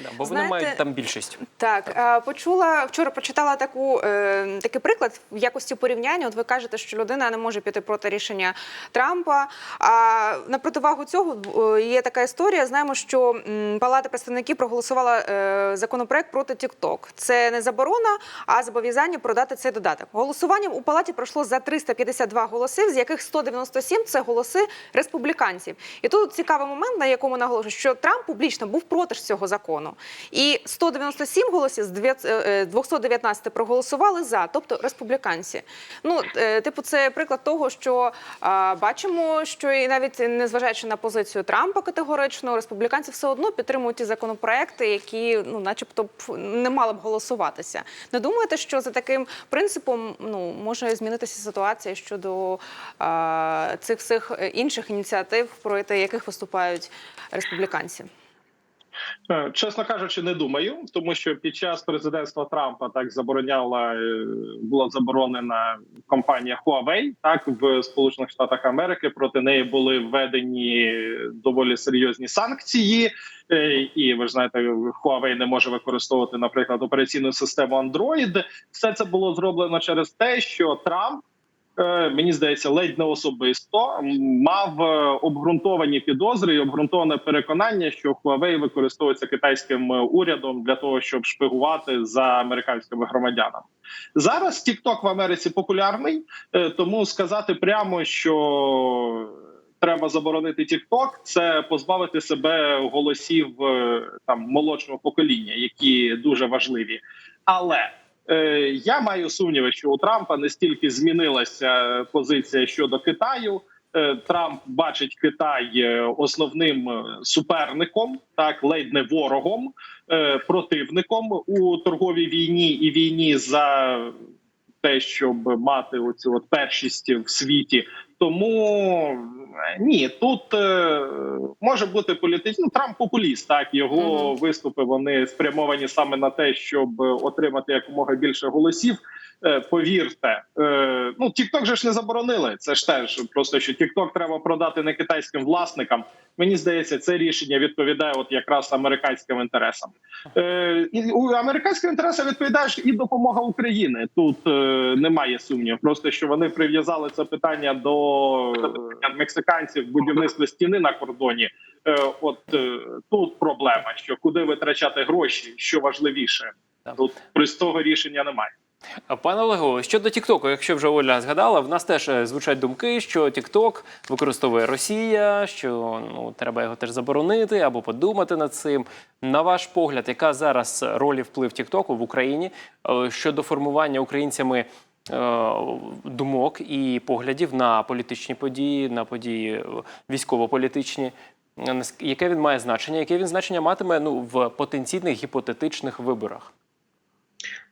Да, бо вони Знаєте, мають там більшість. Так, е, почула вчора, прочитала таку е, такий приклад в якості порівняння. От ви кажете, що людина не може піти проти рішення Трампа. А на противагу цього е, є така історія. Знаємо, що Палата представників проголосувала е, законопроект проти TikTok. Це не заборона, а зобов'язання продати цей додаток. Голосуванням у палаті пройшло за 352 голоси, з яких 197 – це голоси республіканців. І тут цікавий момент, на якому наголошую, що Трамп публічно був проти ж цього закону. І 197 голосів з дві- е, 219 проголосували за, тобто республіканці. Ну, е, типу, це приклад того, що а, бачимо, що і навіть незважаючи на позицію Трампа категорично, республіканці все одно підтримують ті законопроекти, які, ну, начебто, б не мали б голосуватися. Не думаєте, що за таким принципом ну може змінитися ситуація щодо а, цих всіх е, інших ініціатив, проти яких виступають республіканці? Е, Чесно кажучи, не думаю, тому що під час президентства Трампа так забороняла е, була заборонена компанія Huawei, так в Сполучених Штатах Америки. Проти неї були введені доволі серйозні санкції. Е, І ви ж знаєте, Huawei не може використовувати, наприклад, операційну систему Android. Все це було зроблено через те, що Трамп. Е, Мені здається, ледь не особисто мав е, обґрунтовані підозри і обґрунтоване переконання, що Huawei використовується китайським е, урядом для того, щоб шпигувати за американськими громадянами. Зараз TikTok в Америці популярний, тому сказати прямо, що треба заборонити TikTok, це позбавити себе голосів там молодшого покоління, які дуже важливі. Але я маю сумніви, що у Трампа не стільки змінилася позиція щодо Китаю. Е, Трамп бачить Китай е, основним е, суперником, так ледь не ворогом, е, противником у торговій війні і війні за те, щоб мати оцю от першість в світі. Тому е, ні, тут е, може бути політичний ну, Трамп популіст. Так його Мгм. виступи вони спрямовані саме на те, щоб отримати якомога більше голосів. Е, повірте, е, ну TikTok же ж не заборонили. Це ж теж просто що TikTok треба продати не китайським власникам. Мені здається, це рішення відповідає от якраз американським інтересам. Е, і у американським інтересам відповідає і допомога України. Тут немає сумнівів. Просто що вони прив'язали це питання до мексиканців будівництва стіни на кордоні. От тут проблема, що куди витрачати гроші, що важливіше. Тут простого рішення немає. Пане Олегу, щодо Тіктоку, якщо вже Оля згадала, в нас теж е, звучать думки, що Тікток використовує Росія, що ну треба його теж заборонити або подумати над цим. На ваш погляд, яка зараз роль і вплив Тіктоку в Україні е, щодо формування українцями е, думок і поглядів на політичні події, на події військово-політичні? Яке він має значення? Яке він значення матиме ну в потенційних гіпотетичних виборах?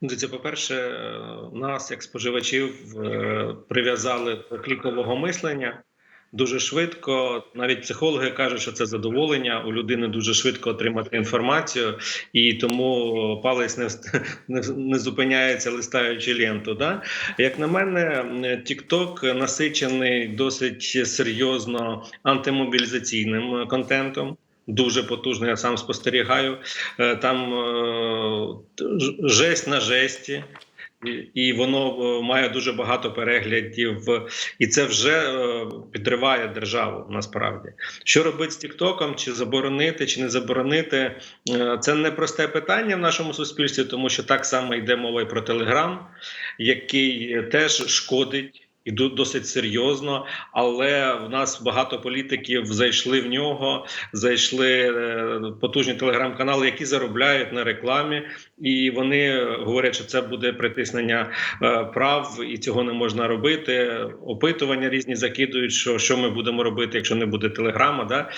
Ну, Це, по-перше, е, нас, як споживачів, е, прив'язали до клікового мислення дуже швидко. Навіть психологи кажуть, що це задоволення у людини дуже швидко отримати інформацію, і тому палець не, не, не зупиняється, листаючи ленту. Да? Як на мене, TikTok насичений досить серйозно антимобілізаційним контентом. Дуже потужно, я сам спостерігаю. Е, Там е, жесть на жесті, і- воно е, має дуже багато переглядів, і це вже підриває державу насправді. Що робити з Тіктоком, чи заборонити, чи не заборонити? Це непросте питання в нашому суспільстві, тому що так само йде мова і про Телеграм, який теж шкодить. І досить серйозно, але в нас багато політиків зайшли в нього, зайшли е, потужні телеграм-канали, які заробляють на рекламі, і вони говорять, що це буде притиснення е, прав, і цього не можна робити. Опитування різні закидують, що, що ми будемо робити, якщо не буде телеграма. Да?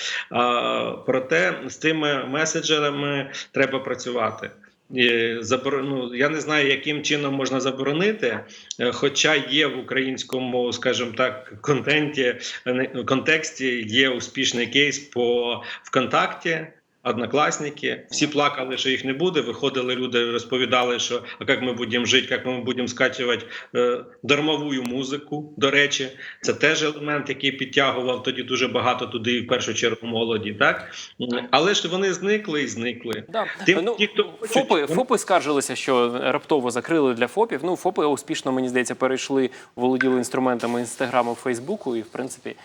Проте з цими меседжерами треба працювати. І ну, я не знаю, яким чином можна заборонити, е, хоча є в українському, скажімо так, контенті е, контексті є успішний кейс по ВКонтакті. Однокласники, всі плакали, що їх не буде. Виходили люди, розповідали, що а як ми будемо жити, як ми будемо скачувати е, дармову музику. До речі, це теж елемент, який підтягував тоді дуже багато туди, і в першу чергу молоді. Так але ж вони зникли і зникли. Да. Тим, ну, ті, хто хочуть, ФОПи, вони- ФОПи скаржилися, що раптово закрили для ФОПів. Ну, ФОПи успішно, мені здається, перейшли, володіли інструментами інстаграму, Фейсбуку, і в принципі